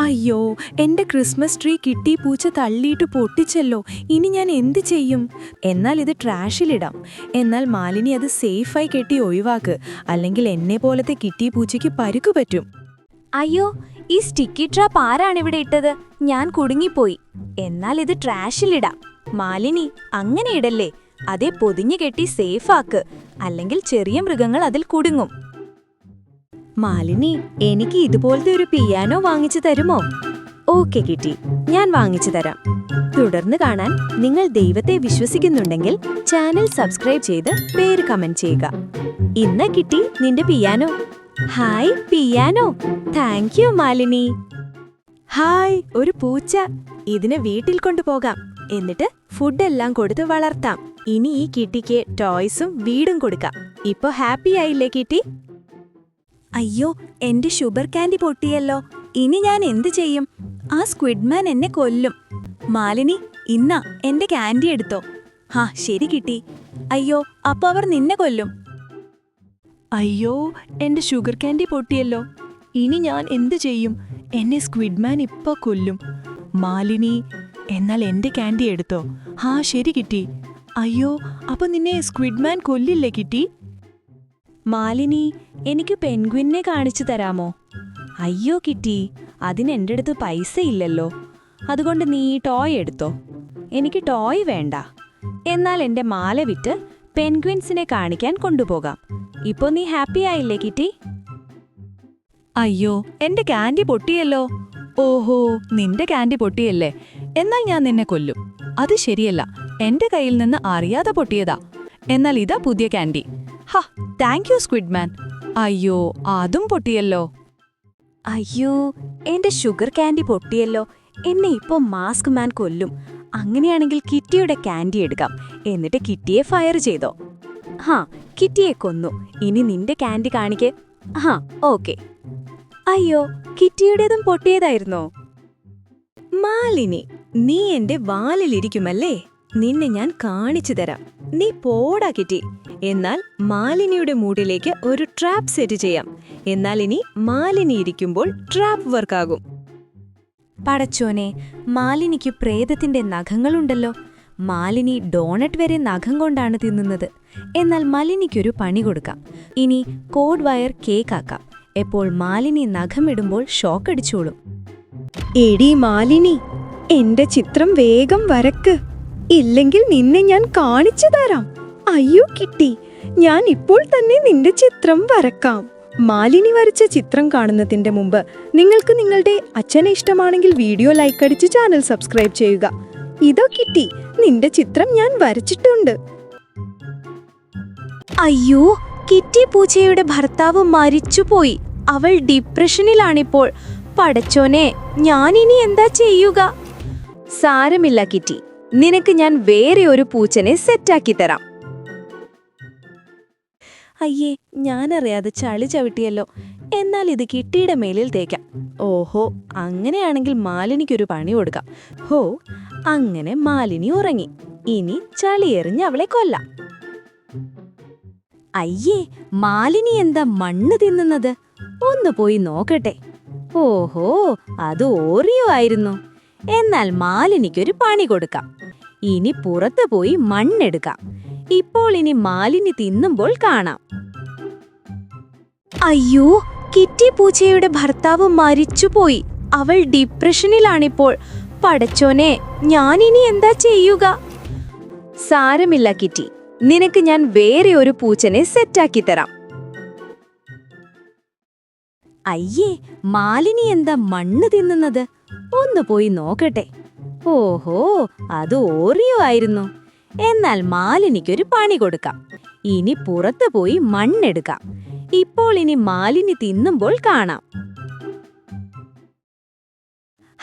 അയ്യോ എന്റെ Christmas tree കിട്ടി പൂച്ച തള്ളിയിട്ട് പൊട്ടിച്ചല്ലോ. ഇനി ഞാൻ എന്ത് ചെയ്യും? എന്നാൽ ഇത് ട്രാഷിലിടാം. എന്നാൽ മാലിനി അത് സേഫായി കെട്ടി ഒഴിവാക്ക്. അല്ലെങ്കിൽ എന്നെ പോലത്തെ കിട്ടി പൂച്ചയ്ക്ക് പരുക്കു പറ്റും. അയ്യോ ഈ സ്റ്റിക്കി ട്രാപ്പ് ആരാണ് ഇവിടെ ഇട്ടത്? ഞാൻ കുടുങ്ങിപ്പോയി. എന്നാൽ ഇത് ട്രാഷിലിടാം. മാലിനി അങ്ങനെ ഇടല്ലേ. അതേ പൊതിഞ്ഞു കെട്ടി സേഫാക്ക്. അല്ലെങ്കിൽ ചെറിയ മൃഗങ്ങൾ അതിൽ കുടുങ്ങും. മാലിനി എനിക്ക് ഇതുപോലത്തെ ഒരു പിയാനോ വാങ്ങിച്ചു തരുമോ? ഓക്കെ കിട്ടി ഞാൻ വാങ്ങിച്ചു തരാം. തുടർന്ന് കാണാൻ നിങ്ങൾ ദൈവത്തെ വിശ്വസിക്കുന്നുണ്ടെങ്കിൽ ചാനൽ സബ്സ്ക്രൈബ് ചെയ്ത് പേര് കമന്റ് ചെയ്യുക. ഇന്ന് കിട്ടി നിന്റെ piano. Hi piano. Thank you Malini. Hi ഒരു പൂച്ച. ഇതിനെ വീട്ടിൽ കൊണ്ടുപോകാം. എന്നിട്ട് ഫുഡെല്ലാം കൊടുത്ത് വളർത്താം. ഇനി ഈ കിട്ടിക്ക് ടോയ്സും വീടും കൊടുക്കാം. ഇപ്പൊ ഹാപ്പി ആയില്ലേ കിട്ടി? അയ്യോ എന്റെ ഷുഗർ കാൻഡി പൊട്ടിയല്ലോ. ഇനി ഞാൻ എന്ത് ചെയ്യും? ആ സ്ക്വിഡ്മാൻ എന്നെ കൊല്ലും. മാലിനി ഇന്ന എന്റെ കാൻഡി എടുത്തോ. ഹാ ശരി കിട്ടി. അയ്യോ അപ്പൊ അവർ നിന്നെ കൊല്ലും. അയ്യോ എന്റെ ഷുഗർ കാൻഡി പൊട്ടിയല്ലോ. ഇനി ഞാൻ എന്ത് ചെയ്യും? എന്നെ സ്ക്വിഡ്മാൻ ഇപ്പൊ കൊല്ലും. മാലിനി എന്നാൽ എന്റെ കാൻഡി എടുത്തോ. ഹാ ശരി കിട്ടി. അയ്യോ അപ്പൊ നിന്നെ സ്ക്വിഡ്മാൻ കൊല്ലില്ലേ കിട്ടി? മാലിനി എനിക്ക് പെൻഗ്വിനെ കാണിച്ചു തരാമോ? അയ്യോ കിട്ടി അതിന് എന്റെ അടുത്ത് പൈസ ഇല്ലല്ലോ അതുകൊണ്ട് നീ ഈ ടോയ് എടുത്തോ. എനിക്ക് ടോയ് വേണ്ട. എന്നാൽ എന്റെ മാല വിറ്റ് പെൻഗ്വിൻസിനെ കാണിക്കാൻ കൊണ്ടുപോകാം. ഇപ്പോ നീ ഹാപ്പി ആയില്ലേ കിറ്റി? അയ്യോ എന്റെ കാൻഡി പൊട്ടിയല്ലോ. ഓഹോ നിന്റെ കാൻഡി പൊട്ടിയല്ലേ. എന്നാൽ ഞാൻ നിന്നെ കൊല്ലും. അത് ശരിയല്ല എന്റെ കയ്യിൽ നിന്ന് അറിയാതെ പൊട്ടിയതാ. എന്നാൽ ഇതാ പുതിയ കാൻഡി ഹ താങ്ക് യു സ്ക്വിഡ് മാൻ അയ്യോ അതും പൊട്ടിയല്ലോ. അയ്യോ എന്റെ ഷുഗർ കാൻഡി പൊട്ടിയല്ലോ. എന്നെ ഇപ്പോ മാസ്ക് മാൻ കൊല്ലും. അങ്ങനെയാണെങ്കിൽ കിറ്റിയുടെ കാൻഡി എടുക്കാം. എന്നിട്ട് കിറ്റിയെ ഫയർ ചെയ്തോ. ഹാ കിറ്റിയെ കൊന്നു. ഇനി നിന്റെ കാൻഡി കാണിക്കേ. ഹാ ഓക്കെ അയ്യോ കിറ്റിയുടേതും പൊട്ടിയതായിരുന്നോ? മാലിനി നീ എന്റെ വാലിലിരിക്കുമല്ലേ? നിന്നെ ഞാൻ കാണിച്ചു തരാം. നീ പോടാ കിറ്റി. എന്നാൽ മാലിനിയുടെ മൂടിലേക്ക് ഒരു ട്രാപ്പ് സെറ്റ് ചെയ്യാം. എന്നാൽ ഇനി മാലിനി ഇരിക്കുമ്പോൾ ട്രാപ്പ് വർക്കാകും പടച്ചോനെ മാലിനിക്ക് പ്രേതത്തിന്റെ നഖങ്ങളുണ്ടല്ലോ. മാലിനി ഡോണറ്റ് വരെ നഖം കൊണ്ടാണ് തിന്നുന്നത്. എന്നാൽ മലിനിക്കൊരു പണി കൊടുക്കാം. ഇനി കോഡ് വയർ കേക്കാക്കാം എപ്പോൾ മാലിനി നഖമിടുമ്പോൾ ഷോക്കടിച്ചോളും എടി മാലിനി എന്റെ ചിത്രം വേഗം വരക്ക്. ഇല്ലെങ്കിൽ നിന്നെ ഞാൻ കാണിച്ചു തരാം. അയ്യോ കിട്ടി. ഞാൻ ഇപ്പോൾ തന്നെ നിന്റെ ചിത്രം വരക്കാം. മാലിനി വരച്ച ചിത്രം കാണുന്നതിന്റെ മുമ്പ് നിങ്ങൾക്ക് നിങ്ങളുടെ അച്ഛനെ ഇഷ്ടമാണെങ്കിൽ വീഡിയോ ലൈക്ക് അടിച്ച് ചാനൽ സബ്സ്ക്രൈബ് ചെയ്യുക. ഇതോ കിട്ടി. നിന്റെ ചിത്രം ഞാൻ വരച്ചിട്ടുണ്ട്. അയ്യോ കിറ്റി പൂച്ചയുടെ ഭർത്താവ് മരിച്ചുപോയി. അവൾ ഡിപ്രഷനിലാണിപ്പോൾ പടച്ചോനെ ഞാനിനി എന്താ ചെയ്യുക? സാരമില്ല കിറ്റി. നിനക്ക് ഞാൻ വേറെ ഒരു പൂച്ചനെ സെറ്റാക്കി തരാം. അയ്യേ ഞാനറിയാതെ ചളി ചവിട്ടിയല്ലോ. എന്നാൽ ഇത് കിട്ടിയുടെ മേലിൽ തേക്കാം. ഓഹോ അങ്ങനെയാണെങ്കിൽ മാലിനിക്കൊരു പണി കൊടുക്കാം. ഹോ അങ്ങനെ മാലിനി ഉറങ്ങി. ഇനി ചളി എറിഞ്ഞ് അവളെ കൊല്ലാം. അയ്യേ മാലിനി എന്താ മണ്ണ് തിന്നുന്നത്? ഒന്ന് പോയി നോക്കട്ടെ. ഓഹോ അത് ഓറിയോ ആയിരുന്നു. എന്നാൽ മാലിനിക്കൊരു പണി കൊടുക്കാം. ഇനി പുറത്തു പോയി മണ്ണെടുക്കാം. ഇപ്പോൾ ഇനി മാലിനി തിന്നുമ്പോൾ കാണാം. അയ്യോ കിറ്റി പൂച്ചയുടെ ഭർത്താവ് മരിച്ചുപോയി. അവൾ ഡിപ്രഷനിലാണിപ്പോൾ. പടച്ചോനെ ഇനി എന്താ ചെയ്യുക? സാരമില്ല കിറ്റി. നിനക്ക് ഞാൻ വേറെ ഒരു പൂച്ചനെ സെറ്റാക്കി തരാം. അയ്യേ മാലിനി എന്താ മണ്ണ് തിന്നുന്നത്? ഒന്ന് പോയി നോക്കട്ടെ. ഓഹോ അത് ഓറിയോ ആയിരുന്നു. എന്നാൽ മാലിനിക്കൊരു പണി കൊടുക്കാം. ഇനി പുറത്ത് പോയി മണ്ണെടുക്കാം. ഇപ്പോൾ ഇനി മാലിനി തിന്നുമ്പോൾ കാണാം.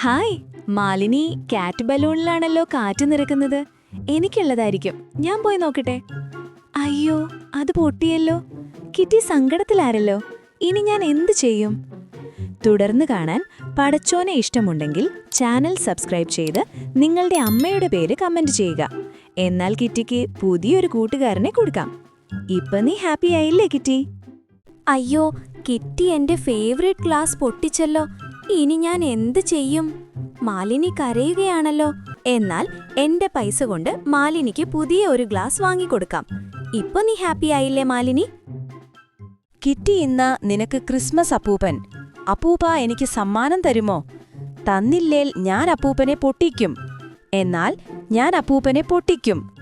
ഹായ് മാലിനി കാറ്റ് ബലൂണിലാണല്ലോ കാറ്റ് നിറക്കുന്നത് എനിക്കുള്ളതായിരിക്കും. ഞാൻ പോയി നോക്കട്ടെ. അയ്യോ അത് പൊട്ടിയല്ലോ. കിറ്റി സങ്കടത്തിലാരല്ലോ. ഇനി ഞാൻ എന്തു ചെയ്യും? തുടർന്ന് കാണാൻ പടച്ചോനെ ഇഷ്ടമുണ്ടെങ്കിൽ ചാനൽ സബ്സ്ക്രൈബ് ചെയ്ത് നിങ്ങളുടെ അമ്മയുടെ പേര് കമന്റ് ചെയ്യുക. എന്നാൽ കിറ്റിക്ക് പുതിയൊരു കൂട്ടുകാരനെ കൊടുക്കാം. ഇപ്പൊ നീ ഹാപ്പി ആയില്ലേ കിറ്റി? അയ്യോ കിറ്റി എന്റെ ഫേവറേറ്റ് ക്ലാസ് പൊട്ടിച്ചല്ലോ. ഇനി ഞാൻ എന്ത് ചെയ്യും? മാലിനി കരയുകയാണല്ലോ. എന്നാൽ എന്റെ പൈസ കൊണ്ട് മാലിനിക്ക് പുതിയ ഒരു ഗ്ലാസ് വാങ്ങിക്കൊടുക്കാം ഇപ്പൊ നീ ഹാപ്പി ആയില്ലേ മാലിനി? കിറ്റി ഇന്ന് നിനക്ക് ക്രിസ്മസ് അപ്പൂപ്പൻ. അപ്പൂപ്പ എനിക്ക് സമ്മാനം തരുമോ? തന്നില്ലേൽ ഞാൻ അപ്പൂപ്പനെ പൊട്ടിക്കും. എന്നാൽ ഞാൻ അപ്പൂപ്പനെ പൊട്ടിക്കും.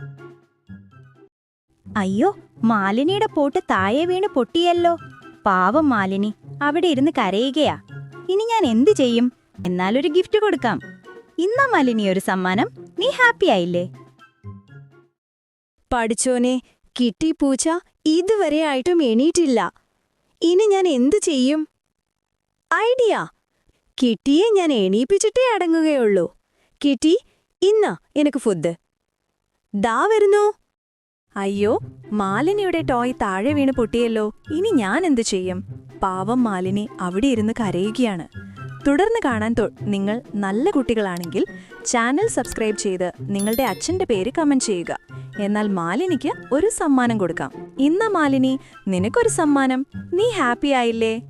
അയ്യോ മാലിനിയുടെ പോട്ട് താഴെ വീണ് പൊട്ടിയല്ലോ. പാവം മാലിനി അവിടെ ഇരുന്ന് കരയുകയാ. ഇനി ഞാൻ എന്തു ചെയ്യും? എന്നാലൊരു ഗിഫ്റ്റ് കൊടുക്കാം. ഇന്നാ മാലിനി ഒരു സമ്മാനം. നീ ഹാപ്പി ആയില്ലേ? പഠിച്ചോനെ കിട്ടി പൂച്ച ഇതുവരെ ആയിട്ടും എണീറ്റില്ല. ഇനി ഞാൻ എന്തു ചെയ്യും? ഐഡിയ. കിട്ടിയെ ഞാൻ എണീപ്പിച്ചിട്ടേ അടങ്ങുകയുള്ളൂ. കിട്ടി ഇന്ന എനിക്ക് ഫുഡ് ദാ വരുന്നു. അയ്യോ മാലിനിയുടെ ടോയ് താഴെ വീണ് പൊട്ടിയല്ലോ. ഇനി ഞാൻ എന്തു ചെയ്യും? പാവം മാലിനി അവിടെ ഇരുന്ന് കരയുകയാണ്. തുടർന്ന് കാണാൻ നിങ്ങൾ നല്ല കുട്ടികളാണെങ്കിൽ ചാനൽ സബ്സ്ക്രൈബ് ചെയ്ത് നിങ്ങളുടെ അച്ഛന്റെ പേര് കമന്റ് ചെയ്യുക. എന്നാൽ മാലിനിക്ക് ഒരു സമ്മാനം കൊടുക്കാം. ഇന്ന മാലിനി നിനക്കൊരു സമ്മാനം. നീ ഹാപ്പി ആയില്ലേ?